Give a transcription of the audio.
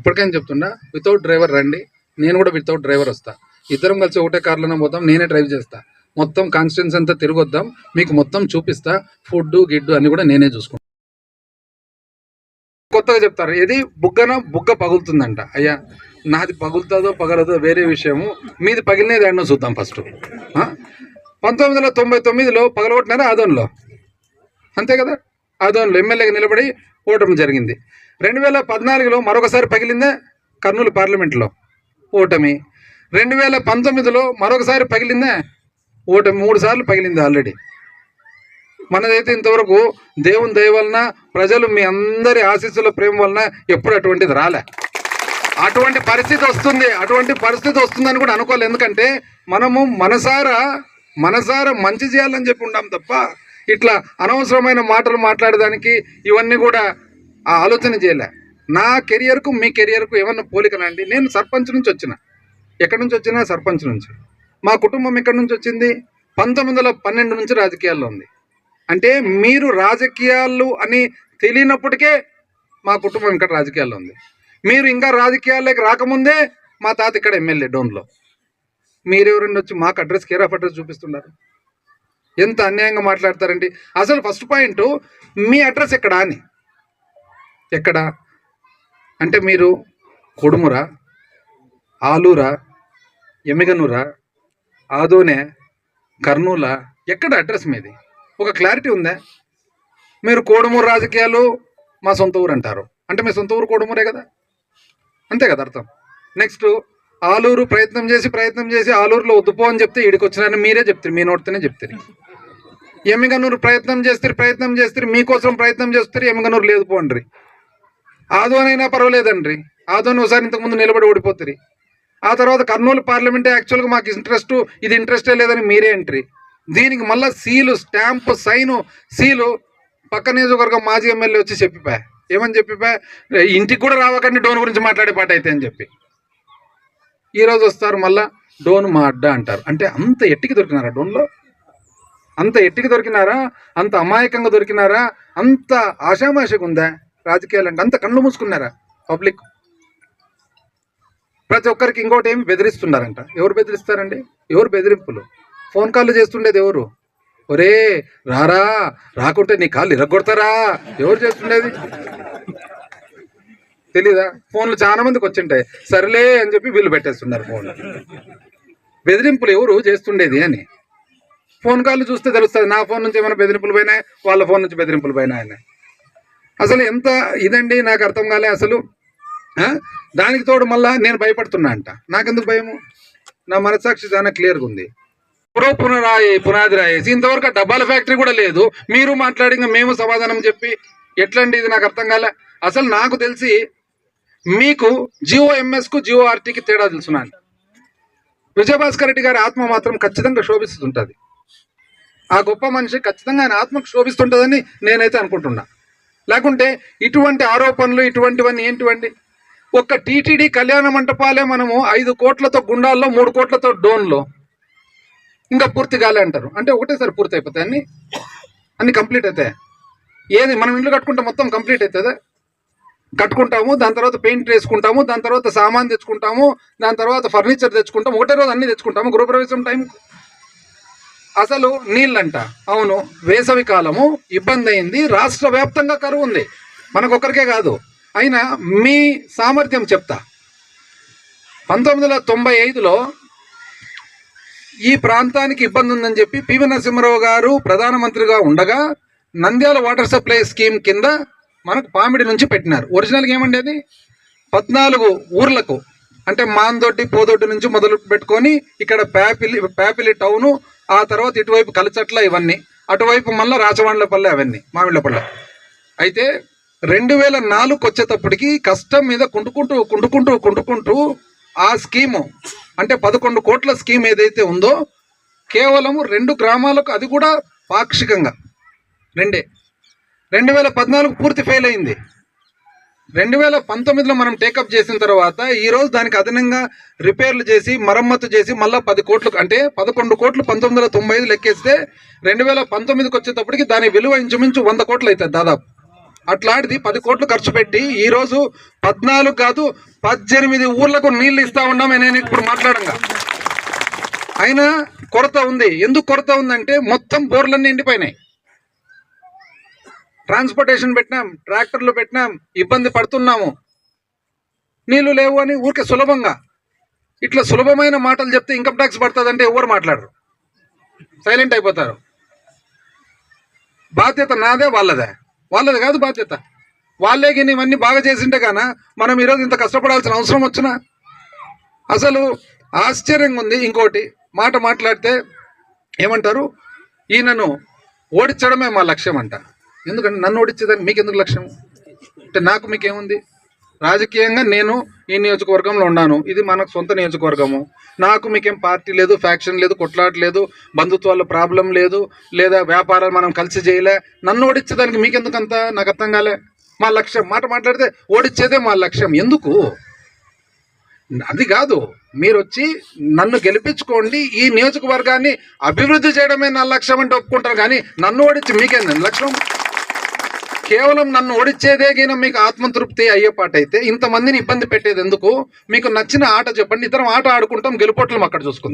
ఇప్పటికైనా చెప్తున్నా without driver రండి నేను కూడా వితౌట్ డ్రైవర్ వస్తా. ఇద్దరం కలిసి ఒకటే కార్లోనే పోతాం నేనే డ్రైవ్ చేస్తా. మొత్తం కాన్స్టిట్యున్సీ అంతా తిరిగొద్దాం మీకు మొత్తం చూపిస్తా ఫుడ్ గిడ్డు అన్ని కూడా నేనే చూసుకుంటా. కొత్తగా చెప్తారు ఏది బుగ్గన బుగ్గ పగులుతుందంట. అయ్యా నాది పగులుతుందో పగలదో వేరే విషయము మీది పగిలినది ఎన్నో చూద్దాం ఫస్ట్ పంతొమ్మిది వందల తొంభై తొమ్మిదిలో పగలగొట్టినారా ఆదోన్లో? అంతే కదా? ఆదోన్లో ఎమ్మెల్యేగా నిలబడి ఓటమి జరిగింది. రెండు వేల పద్నాలుగులో మరొకసారి పగిలిందే కర్నూలు పార్లమెంట్లో. ఓటమి. రెండు వేల పంతొమ్మిదిలో మరొకసారి పగిలిందే ఓటమి. మూడు సార్లు పగిలింది ఆల్రెడీ. మనదైతే ఇంతవరకు దేవుని దయ వలన ప్రజలు మీ అందరి ఆశీస్సుల ప్రేమ వలన ఎప్పుడు అటువంటిది రాలే. అటువంటి పరిస్థితి వస్తుంది. అటువంటి పరిస్థితి వస్తుందని కూడా అనుకోవాలి ఎందుకంటే మనము మనసారా మనసారా మంచి చేయాలని చెప్పి ఉండాం తప్ప ఇట్లా అనవసరమైన మాటలు మాట్లాడడానికి ఇవన్నీ కూడా ఆ ఆలోచన చేయలే. నా కెరియర్కు మీ కెరియర్కు ఏమన్నా పోలికనండి నేను సర్పంచ్ నుంచి వచ్చిన. ఎక్కడి నుంచి వచ్చినా సర్పంచ్ నుంచి. మా కుటుంబం ఎక్కడి నుంచి వచ్చింది? పంతొమ్మిది వందల పన్నెండు నుంచి రాజకీయాల్లో ఉంది. అంటే మీరు రాజకీయాలు అని తెలియనప్పటికే మా కుటుంబం ఇక్కడ రాజకీయాల్లో ఉంది. మీరు ఇంకా రాజకీయాల్లోకి రాకముందే మా తాత ఇక్కడ ఎమ్మెల్యే డోన్లో. మీరెవరండి వచ్చి మాకు అడ్రస్ కేర్ ఆఫ్ అడ్రస్ చూపిస్తున్నారు? ఎంత అన్యాయంగా మాట్లాడతారండి? అసలు ఫస్ట్ పాయింట్ మీ అడ్రస్ ఎక్కడా అని. ఎక్కడ? అంటే మీరు కొడుమురా ఆలూరా ఎమ్మిగనూరా ఆదోనే కర్నూలా? ఎక్కడ అడ్రస్ మీది? ఒక క్లారిటీ ఉందా? మీరు కోడుమూరు రాజకీయాలు మా సొంత ఊరు అంటారు. అంటే మీ సొంత ఊరు కోడుమూరే కదా? అంతే కదా అర్థం. నెక్స్ట్ ఆలూరు ప్రయత్నం చేసి ప్రయత్నం చేసి ఆలూరులో వద్దుపో అని చెప్తే ఈడికి వచ్చినారని మీరే చెప్తారు. మీ నోటితోనే చెప్తారు. ఎమ్మిగనూరు ప్రయత్నం చేస్తారు ప్రయత్నం చేస్తారు. మీకోసం ప్రయత్నం చేస్తారు ఎమ్మిగనూరు లేదు పోండ్రి. ఆదోనైనా పర్వాలేదండ్రి ఆదోని ఒకసారి ఇంతకుముందు నిలబడి ఓడిపోతుంది ఆ తర్వాత కర్నూలు పార్లమెంటే యాక్చువల్గా మాకు ఇంట్రెస్ట్ ఇది ఇంట్రెస్టే లేదని మీరే ఎంట్రీ దీనికి మళ్ళీ సీలు స్టాంపు సైను సీలు పక్క నియోజకవర్గం మాజీ ఎమ్మెల్యే వచ్చి చెప్పిపా. ఏమని చెప్పిపా? ఇంటికి కూడా రావకండి డోన్ గురించి మాట్లాడే పాట అయితే అని చెప్పి. ఈరోజు వస్తారు మళ్ళా డోన్ మా అడ్డ అంటారు. అంటే అంత ఎట్టికి దొరికినారా డోన్లో? అంత ఎట్టికి దొరికినారా? అంత అమాయకంగా దొరికినారా? అంత ఆషామాషగా ఉందా రాజకీయాలు అంటే అంత కళ్ళు మూసుకున్నారా? పబ్లిక్ ప్రతి ఒక్కరికి ఇంకోటి ఏమి బెదిరిస్తున్నారంట. ఎవరు బెదిరిస్తారండి? ఎవరు బెదిరింపులు? ఫోన్ కాల్ చేస్తుండేది ఎవరు? ఒరే రారా రాకుంటే నీ కాళ్ళు ఇరగొడతారా? ఎవరు చేస్తుండేది? తెలీదా? ఫోన్లు చాలా మందికి వచ్చింటాయి. సర్లే అని చెప్పి వీళ్ళు పెట్టేస్తున్నారు ఫోన్ బెదిరింపులు ఎవరు చేస్తుండేది అని. ఫోన్ కాల్ చూస్తే తెలుస్తుంది. నా ఫోన్ నుంచి ఏమైనా బెదిరింపులు పోయినాయి? వాళ్ళ ఫోన్ నుంచి బెదిరింపులు పోయినాయి అని. అసలు ఎంత ఇదండి? నాకు అర్థం కాలే అసలు. దానికి తోడు మళ్ళా నేను భయపడుతున్నా అంట. నాకెందుకు భయము? నా మనసాక్షి చాలా క్లియర్గా ఉంది. పురో పునరాయి పునాది రాయేసి ఇంతవరకు డబ్బాల ఫ్యాక్టరీ కూడా లేదు. మీరు మాట్లాడి మేము సమాధానం చెప్పి ఎట్లండి ఇది? నాకు అర్థం కాలే. అసలు నాకు తెలిసి మీకు జియో ఎంఎస్కు జియో ఆర్టీకి తేడా తెలుసునండి విజయభాస్కర్ రెడ్డి గారి ఆత్మ మాత్రం ఖచ్చితంగా శోభిస్తుంటుంది. ఆ గొప్ప మనిషి ఖచ్చితంగా ఆయన ఆత్మకు శోభిస్తుంటుందని నేనైతే అనుకుంటున్నా. లేకుంటే ఇటువంటి ఆరోపణలు ఇటువంటివన్నీ ఏంటివండి? ఒక్క టీటీడీ కళ్యాణ మంటపాలే మనము ఐదు కోట్లతో గుండాల్లో మూడు కోట్లతో డోన్లో. ఇంకా పూర్తి కాలే అంటారు. అంటే ఒకటేసారి పూర్తి అయిపోతాయి అన్ని? అన్ని కంప్లీట్ అవుతాయి? ఏది మనం ఇల్లు కట్టుకుంటే మొత్తం కంప్లీట్ అవుతుందా? కట్టుకుంటాము దాని తర్వాత పెయింట్ వేసుకుంటాము దాని తర్వాత సామాన్ తెచ్చుకుంటాము దాని తర్వాత ఫర్నిచర్ తెచ్చుకుంటాము ఒకటే రోజు అన్ని తెచ్చుకుంటాము గృహప్రవేశం టైం అసలు నీళ్ళంట. అవును వేసవి కాలము ఇబ్బంది అయింది రాష్ట్ర వ్యాప్తంగా కరువు ఉంది మనకొక్కరికే కాదు. అయినా మీ సామర్థ్యం చెప్తా. పంతొమ్మిది వందల తొంభై ఐదులో ఈ ప్రాంతానికి ఇబ్బంది ఉందని చెప్పి పివి నరసింహరావు గారు ప్రధానమంత్రిగా ఉండగా నంద్యాల వాటర్ సప్లై స్కీమ్ కింద మనకు పామిడి నుంచి పెట్టినారు. ఒరిజినల్గా ఏమండేది పద్నాలుగు ఊర్లకు అంటే మాందొడ్డి పోదొడ్డి నుంచి మొదలు పెట్టుకొని ఇక్కడ ప్యాపిలి ప్యాపిలి టౌను ఆ తర్వాత ఇటువైపు కలిచట్ల ఇవన్నీ అటువైపు మళ్ళీ రాచవాండ్లపల్లె అవన్నీ మామిళ్ళపల్లె. అయితే రెండు వేల నాలుగుకి వచ్చేటప్పటికి కష్టం మీద కుంటుకుంటూ కుంటుకుంటూ కుంటుకుంటూ ఆ స్కీము అంటే పదకొండు కోట్ల స్కీమ్ ఏదైతే ఉందో కేవలం రెండు గ్రామాలకు అది కూడా పాక్షికంగా రెండే. రెండు వేల పద్నాలుగు పూర్తి ఫెయిల్ అయింది. రెండు వేల పంతొమ్మిదిలో మనం టేకప్ చేసిన తర్వాత ఈ రోజు దానికి అదనంగా రిపేర్లు చేసి మరమ్మతు చేసి మళ్ళీ పది కోట్లు అంటే పదకొండు కోట్లు పంతొమ్మిది వందల తొంభై ఐదు లెక్కేస్తే రెండు వేల పంతొమ్మిదికి వచ్చేటప్పటికి దాని విలువ ఇంచుమించు వంద కోట్లు అవుతుంది దాదాపు. అట్లాంటిది పది కోట్లు ఖర్చు పెట్టి ఈ రోజు పద్నాలుగు కాదు పద్దెనిమిది ఊర్లకు నీళ్ళు ఇస్తా ఉన్నామే నేను ఇప్పుడు మాట్లాడంగా. అయినా కొరత ఉంది. ఎందుకు కొరత ఉందంటే మొత్తం బోర్లన్నీ ఎండిపోయినాయి. ట్రాన్స్పోర్టేషన్ పెట్టినాం ట్రాక్టర్లు పెట్టినాం ఇబ్బంది పడుతున్నాము. నీళ్ళు లేవు అని ఊరికే సులభంగా. ఇట్లా సులభమైన మాటలు చెప్తే ఇన్కమ్ ట్యాక్స్ పడుతుందంటే ఎవరు మాట్లాడరు? సైలెంట్ అయిపోతారు. బాధ్యత నాదే వాళ్ళదే. వాళ్ళది కాదు బాధ్యత. వాళ్ళే గిని ఇవన్నీ బాగా చేసింటే కాన మనం ఈరోజు ఇంత కష్టపడాల్సిన అవసరం వచ్చినా? అసలు ఆశ్చర్యంగా ఉంది ఇంకోటి మాట మాట్లాడితే ఏమంటారు? ఈయనను ఓడించడమే మా లక్ష్యం అంట ఎందుకంటే నన్ను ఓడించేదానికి మీకు ఎందుకు లక్ష్యం? అంటే నాకు మీకేముంది? రాజకీయంగా నేను ఈ నియోజకవర్గంలో ఉన్నాను. ఇది మనకు సొంత నియోజకవర్గము. నాకు మీకేం పార్టీ లేదు ఫ్యాక్షన్ లేదు కొట్లాట లేదు బంధుత్వాల ప్రాబ్లం లేదు లేదా వ్యాపారాలు మనం కలిసి చేయలే. నన్ను ఓడించేదానికి మీకెందుకు అంత నాకు అర్థం కాలే. మా లక్ష్యం. మాట మాట్లాడితే ఓడించేదే మా లక్ష్యం. ఎందుకు? అది కాదు. మీరు వచ్చి నన్ను గెలిపించుకోండి. ఈ నియోజకవర్గాన్ని అభివృద్ధి చేయడమే నా లక్ష్యం అంటే ఒప్పుకుంటారు. కానీ నన్ను ఓడించి మీకేందండి లక్ష్యం? కేవలం నన్ను ఓడిచ్చేదే గిన మీకు ఆత్మతృప్తి అయ్యే పాట అయితే ఇంతమందిని ఇబ్బంది పెట్టేది ఎందుకు? మీకు నచ్చిన ఆట చెప్పండి. ఇద్దరం ఆట ఆడుకుంటాం గెలుపోట్లం అక్కడ చూసుకుందాం.